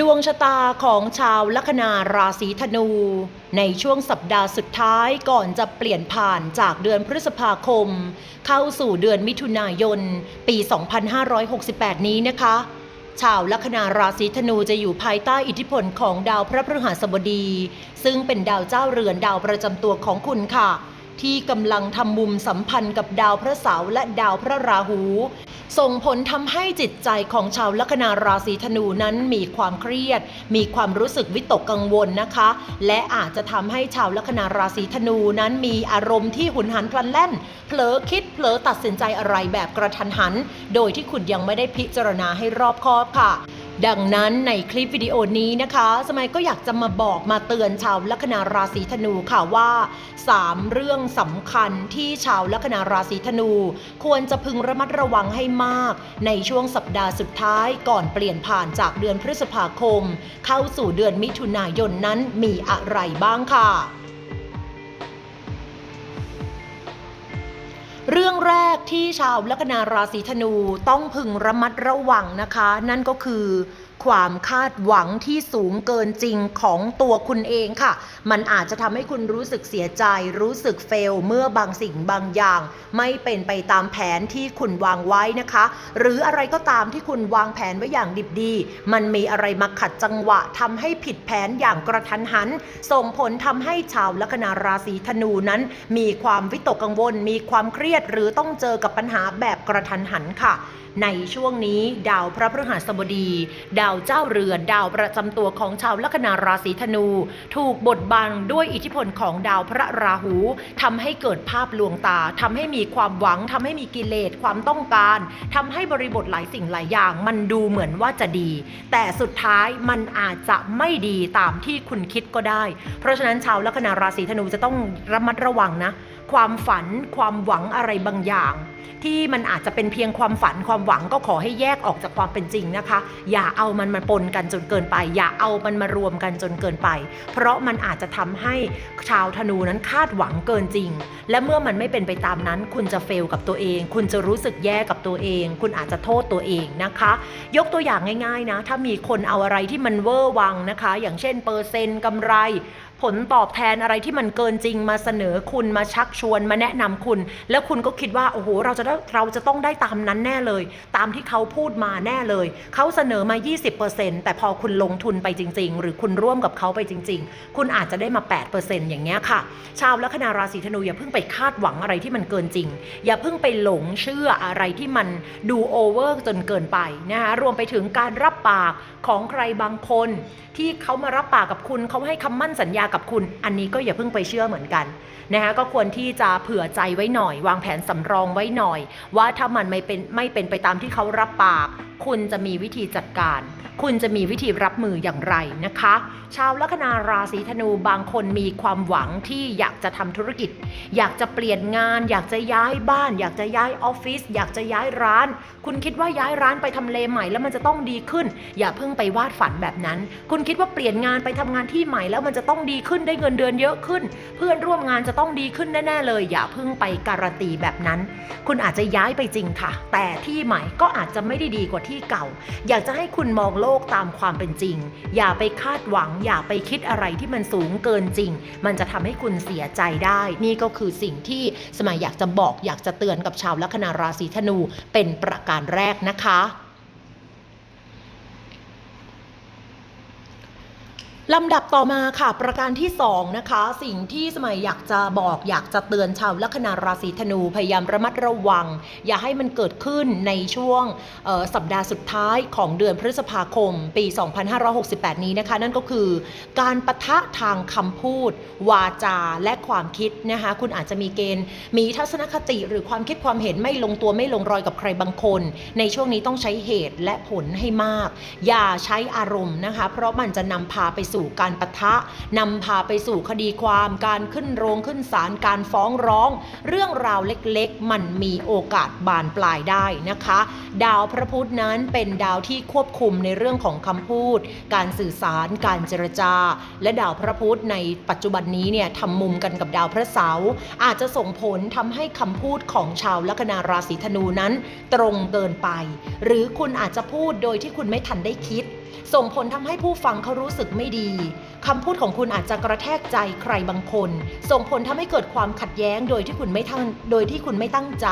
ดวงชะตาของชาวลัคนาราศีธนู ในช่วงสัปดาห์สุดท้ายก่อนจะเปลี่ยนผ่านจากเดือนพฤษภาคม เข้าสู่เดือนมิถุนายน ปี 2568 นี้นะคะ ชาวลัคนาราศีธนูจะอยู่ภายใต้อิทธิพลของดาวพระพฤหัสบดี ซึ่งเป็นดาวเจ้าเรือนดาวประจำตัวของคุณค่ะ ที่กำลังทำมุมสัมพันธ์กับดาวพระเสาร์และดาวพระราหู ส่งผลทำให้จิตใจของชาวลัคนาราศีธนูนั้นมีความเครียด มีความรู้สึกวิตกกังวลนะคะ และอาจจะทำให้ชาวลัคนาราศีธนูนั้นมีอารมณ์ที่หุนหันพลันแล่น เผลอคิดเผลอตัดสินใจอะไรแบบกระทันหัน โดยที่คุณยังไม่ได้พิจารณาให้รอบคอบค่ะ ดังนั้นในคลิปวิดีโอนี้นะคะ สมัยก็อยากจะมาบอกมาเตือนชาวลัคนาราศีธนูค่ะว่า 3 เรื่องสำคัญที่ชาวลัคนาราศีธนู ควรจะพึงระมัดระวังให้มาก ในช่วงสัปดาห์สุดท้ายก่อนเปลี่ยนผ่านจากเดือนพฤษภาคม เข้าสู่เดือนมิถุนายนนั้นมีอะไรบ้างค่ะ เรื่องแรกที่ชาวลัคนาราศีธนูต้องพึงระมัดระวังนะคะ นั่นก็คือ ความคาดหวังที่สูงเกินจริงของตัวคุณเองค่ะ มันอาจจะทำให้คุณรู้สึกเสียใจ รู้สึกเฟล เมื่อบางสิ่งบางอย่าง ไม่เป็นไปตามแผนที่คุณวางไว้นะคะ หรืออะไรก็ตามที่คุณวางแผนไว้อย่างดิบดี มันมีอะไรมาขัดจังหวะทำให้ผิดแผนอย่างกระทันหัน ส่งผลทำให้ชาวลัคนาราศีธนูนั้น มีความวิตกกังวล มีความเครียด หรือต้องเจอกับปัญหาแบบกระทันหันค่ะ ในช่วงนี้ดาวพระพฤหัสบดี ดาวเจ้าเรือนดาวประจำตัวของชาวลัคนาราศีธนู ถูกบดบังด้วยอิทธิพลของดาวพระราหูทำให้เกิดภาพลวงตาทำให้มีความหวังทำให้มีกิเลสความต้องการทำให้บริบทหลายสิ่งหลายอย่าง มันดูเหมือนว่าจะดี แต่สุดท้ายมันอาจจะไม่ดีตามที่คุณคิดก็ได้ เพราะฉะนั้นชาวลัคนาราศีธนูจะต้องระมัดระวังนะ ความฝันความหวังอะไรบางอย่าง ที่มันอาจจะเป็นเพียงความฝันความหวังก็ขอให้แยกออกจากความเป็นจริงนะคะ อย่าเอามันมาปนกันจนเกินไป อย่าเอามันมารวมกันจนเกินไป เพราะมันอาจจะทำให้ชาวธนูนั้นคาดหวังเกินจริง และเมื่อมันไม่เป็นไปตามนั้น คุณจะเฟลกับตัวเอง คุณจะรู้สึกแย่กับตัวเอง คุณอาจจะโทษตัวเองนะคะ ยกตัวอย่างง่ายๆนะ ถ้ามีคนเอาอะไรที่มันเวอร์วังนะคะ อย่างเช่นเปอร์เซ็นต์กำไร ผลตอบแทนอะไรที่มันเกินจริงมาเสนอคุณมาชักชวนมาแนะนำคุณ แล้วคุณก็คิดว่าโอ้โหเราจะเราจะต้องได้ตามนั้นแน่เลย ตามที่เขาพูดมาแน่เลย เขาเสนอมา 20%แต่พอคุณลงทุนไปจริง ๆ หรือคุณร่วมกับเขาไปจริง ๆ คุณอาจจะได้มา 8%อย่างเงี้ยค่ะ ชาวลัคนาราศีธนูอย่าเพิ่งไปคาดหวังอะไรที่มันเกินจริง อย่าเพิ่งไปหลงเชื่ออะไรที่มันดูโอเวอร์จนเกินไปนะคะรวมไปถึงการรับปากของใครบางคน ที่เขามารับปากกับคุณเขาให้คำมั่นสัญญากับคุณ อันนี้ก็อย่าเพิ่งไปเชื่อเหมือนกันนะคะก็ควรที่จะเผื่อใจไว้หน่อย วางแผนสำรองไว้หน่อย ว่าถ้ามันไม่เป็นไม่เป็นไปตามที่เขารับปากคุณจะมีวิธีจัดการ คุณจะมีวิธีรับมืออย่างไรนะคะ ชาวลัคนาราศีธนูบางคนมีความหวังที่อยากจะทำธุรกิจ อยากจะเปลี่ยนงาน อยากจะย้ายบ้าน อยากจะย้ายออฟฟิศอยากจะย้ายร้าน คุณคิดว่าย้ายร้านไปทำเลใหม่แล้วมันจะต้องดีขึ้น อย่าเพิ่งไปวาดฝันแบบนั้น คุณคิดว่าเปลี่ยนงานไปทำงานที่ใหม่แล้วมันจะต้องดีขึ้นได้เงินเดือนเยอะขึ้น เพื่อนร่วมงานจะต้องดีขึ้นแน่ๆเลย อย่าเพิ่งไปการันตีแบบนั้น คุณอาจจะย้ายไปจริงค่ะ แต่ที่ใหม่ก็อาจจะไม่ได้ดีกว่าที่เก่า อยากจะให้คุณมองโลกตามความเป็นจริง อย่าไปคาดหวัง อย่าไปคิดอะไรที่มันสูงเกินจริง มันจะทำให้คุณเสียใจได้ นี่ก็คือสิ่งที่สมัยอยากจะบอก อยากจะเตือนกับชาวลัคนาราศีธนูเป็นประการแรกนะคะ ลำดับต่อมาค่ะ ประการที่2นะคะ สิ่งที่สมัยอยากจะบอกอยากจะเตือนชาวลัคนาราศีธนูพยายามระมัดระวัง อย่าให้มันเกิดขึ้นในช่วงสัปดาห์สุดท้ายของเดือนพฤษภาคม ปี 2568 นี้นะคะ นั่นก็คือการปะทะทางคำพูด วาจาและความคิดนะคะ คุณอาจจะมีเกณฑ์มีทัศนคติหรือความคิดความเห็นไม่ลงตัวไม่ลงรอยกับใครบางคน ในช่วงนี้ต้องใช้เหตุและผลให้มาก อย่าใช้อารมณ์นะคะ เพราะมันจะนำพาไปสู่การปะทะนำพาไปสู่คดีความการขึ้นโรงขึ้นศาลการฟ้องร้อง เรื่องราวเล็กๆ มันมีโอกาสบานปลายได้นะคะ ดาวพระพุธนั้นเป็นดาวที่ควบคุมในเรื่องของคำพูด การสื่อสารการเจรจา และดาวพระพุธในปัจจุบันนี้เนี่ยทำมุมกันกับดาวพระเสาร์อาจจะส่งผลทำให้คำพูดของชาวลัคนาราศีธนูนั้น ตรงเกินไป หรือคุณอาจจะพูดโดยที่คุณไม่ทันได้คิด ส่งผลทำให้ผู้ฟังเขารู้สึกไม่ดี คำพูดของคุณอาจจะกระแทกใจใครบางคน ส่งผลทำให้เกิดความขัดแย้งโดยที่คุณไม่ตั้งโดยที่คุณไม่ตั้งใจ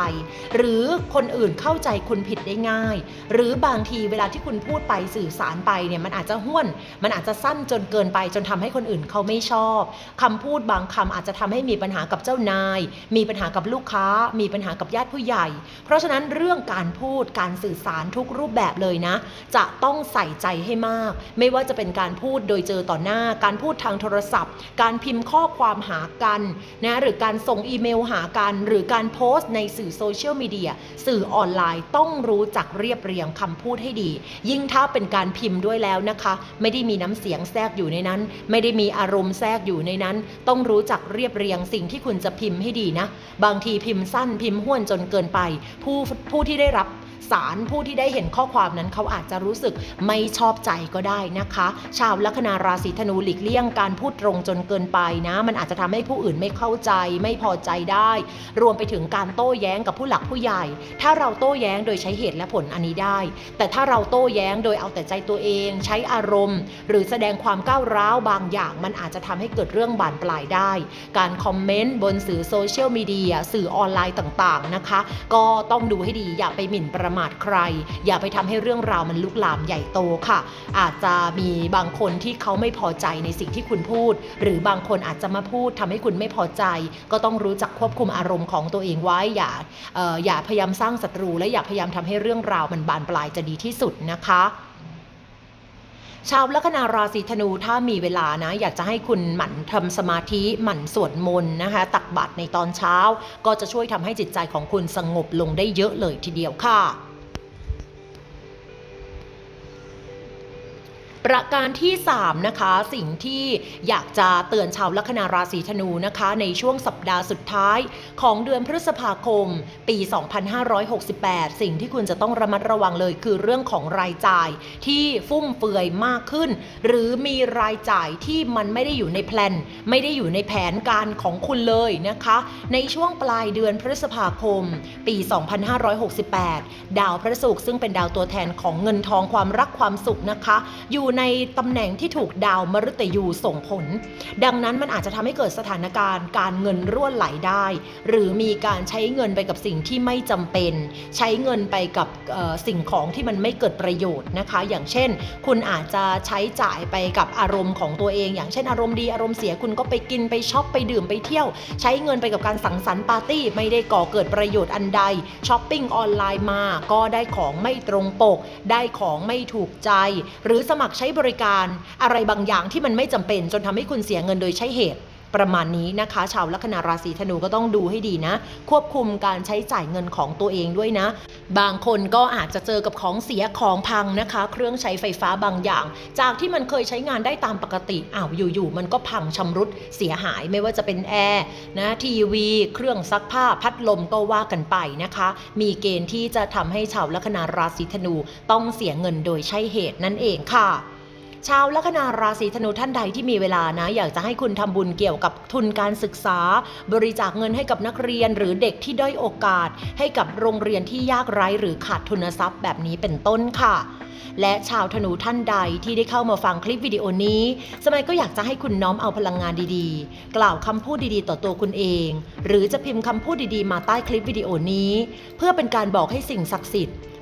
หรือคนอื่นเข้าใจคุณผิดได้ง่าย หรือบางทีเวลาที่คุณพูดไปสื่อสารไปเนี่ยมันอาจจะห้วน มันอาจจะสั้นจนเกินไปจนทำให้คนอื่นเขาไม่ชอบคำพูดบางคำอาจจะทำให้มีปัญหากับเจ้านาย มีปัญหากับลูกค้า มีปัญหากับญาติผู้ใหญ่ เพราะฉะนั้นเรื่องการพูดการสื่อสารทุกรูปแบบเลยนะ จะต้องใส่ใจให้มาก ไม่ว่าจะเป็นการพูดโดยเจอต่อหน้าการพูดทางโทรศัพท์ การพิมพ์ข้อความหากันนะหรือการส่งอีเมลหากัน หรือการโพสต์ในสื่อโซเชียลมีเดียสื่อออนไลน์ต้องรู้จักเรียบเรียงคำพูดให้ดี ยิ่งถ้าเป็นการพิมพ์ด้วยแล้วนะคะ ไม่ได้มีน้ำเสียงแทรกอยู่ในนั้น ไม่ได้มีอารมณ์แทรกอยู่ในนั้น ต้องรู้จักเรียบเรียงสิ่งที่คุณจะพิมพ์ให้ดีนะ บางทีพิมพ์สั้นพิมพ์ห้วนจนเกินไป ผู้ผู้ที่ได้รับ สารผู้ที่ได้เห็นข้อความนั้นเขาอาจจะรู้สึกไม่ชอบใจก็ได้นะคะ ชาวลัคนาราศีธนูหลีกเลี่ยงการพูดตรงจนเกินไปนะ มันอาจจะทำให้ผู้อื่นไม่เข้าใจ ไม่พอใจได้ รวมไปถึงการโต้แย้งกับผู้หลักผู้ใหญ่ ถ้าเราโต้แย้งโดยใช้เหตุและผลอันนี้ได้ แต่ถ้าเราโต้แย้งโดยเอาแต่ใจตัวเอง ใช้อารมณ์ หรือแสดงความก้าวร้าวบางอย่าง มันอาจจะทำให้เกิดเรื่องบานปลายได้ การคอมเมนต์บนสื่อโซเชียลมีเดียสื่อออนไลน์ต่างๆนะคะ ก็ต้องดูให้ดีอย่าไปหมิ่นประมาทใคร อย่าไปทำให้เรื่องราวมันลุกลามใหญ่โตค่ะ อาจจะมีบางคนที่เขาไม่พอใจในสิ่งที่คุณพูด หรือบางคนอาจจะมาพูดทำให้คุณไม่พอใจ ก็ต้องรู้จักควบคุมอารมณ์ของตัวเองไว้อย่าอออย่าพยายามสร้างศัตรู และอย่าพยายามทำให้เรื่องราวมันบานปลายจะดีที่สุดนะคะชาวลัคนาราศีธนูถ้ามีเวลานะ อยากจะให้คุณหมั่นทำสมาธิหมั่นสวดมนต์นะคะ ตักบาตรในตอนเช้า ก็จะช่วยทำให้จิตใจของคุณสงบลงได้เยอะเลยทีเดียวค่ะ ประการที่ 3 นะคะ สิ่งที่อยากจะเตือนชาวลัคนาราศีธนูนะคะ ในช่วงสัปดาห์สุดท้ายของเดือนพฤษภาคม ปี 2568 สิ่งที่คุณจะต้องระมัดระวังเลยคือเรื่องของรายจ่ายที่ฟุ่มเฟือยมากขึ้น หรือมีรายจ่ายที่มันไม่ได้อยู่ในแพลน ไม่ได้อยู่ในแผนการของคุณเลยนะคะ ในช่วงปลายเดือนพฤษภาคม ปี 2568 ดาวพระศุกร์ซึ่งเป็นดาวตัวแทนของเงินทองความรักความสุขนะคะอยู่ในตำแหน่งที่ถูกดาวมฤตยูส่งผล ดังนั้นมันอาจจะทำให้เกิดสถานการณ์การเงินรั่วไหลได้ หรือมีการใช้เงินไปกับสิ่งที่ไม่จำเป็น ใช้เงินไปกับสิ่งของที่มันไม่เกิดประโยชน์นะคะ อย่างเช่น คุณอาจจะใช้จ่ายไปกับอารมณ์ของตัวเอง อย่างเช่น อารมณ์ดีอารมณ์เสียคุณก็ไปกินไปช็อปไปดื่มไปเที่ยว ใช้เงินไปกับการสังสรรค์ปาร์ตี้ไม่ได้ก่อเกิดประโยชน์อันใดช้อปปิ้งออนไลน์มาก็ได้ของไม่ตรงปก ได้ของไม่ถูกใจ หรือสมัครใช้ช้บริการอะไรบางอย่างที่มันไม่จำเป็น จนทำให้คุณเสียเงินโดยใช้เหตุประมาณนี้นะคะ ชาวลัคนาราศีธนูก็ต้องดูให้ดีนะ ควบคุมการใช้จ่ายเงินของตัวเองด้วยนะ บางคนก็อาจจะเจอกับของเสียของพังนะคะ เครื่องใช้ไฟฟ้าบางอย่าง จากที่มันเคยใช้งานได้ตามปกติอ้าวอยู่ๆมันก็พังชำรุดเสียหายไม่ว่าจะเป็นแอร์นะทีวี เครื่องซักผ้าพัดลมก็ว่ากันไปนะคะ มีเกณฑ์ที่จะทำให้ชาวลัคนาราศีธนูต้องเสียเงินโดยใช่เหตุนั่นเองค่ะ ชาวลัคนาราศีธนูท่านใดที่มีเวลานะ อยากจะให้คุณทำบุญเกี่ยวกับทุนการศึกษา บริจาคเงินให้กับนักเรียนหรือเด็กที่ด้อยโอกาส ให้กับโรงเรียนที่ยากไร้หรือขาดทุนทรัพย์แบบนี้เป็นต้นค่ะและชาวธนูท่านใดที่ได้เข้ามาฟังคลิปวิดีโอนี้ สมัยก็อยากจะให้คุณน้อมเอาพลังงานดีๆ กล่าวคำพูดดีๆ ต่อตัวคุณเอง หรือจะพิมพ์คำพูดดีๆ มาใต้คลิปวิดีโอนี้ เพื่อเป็นการบอกให้สิ่งศักดิ์สิทธิ์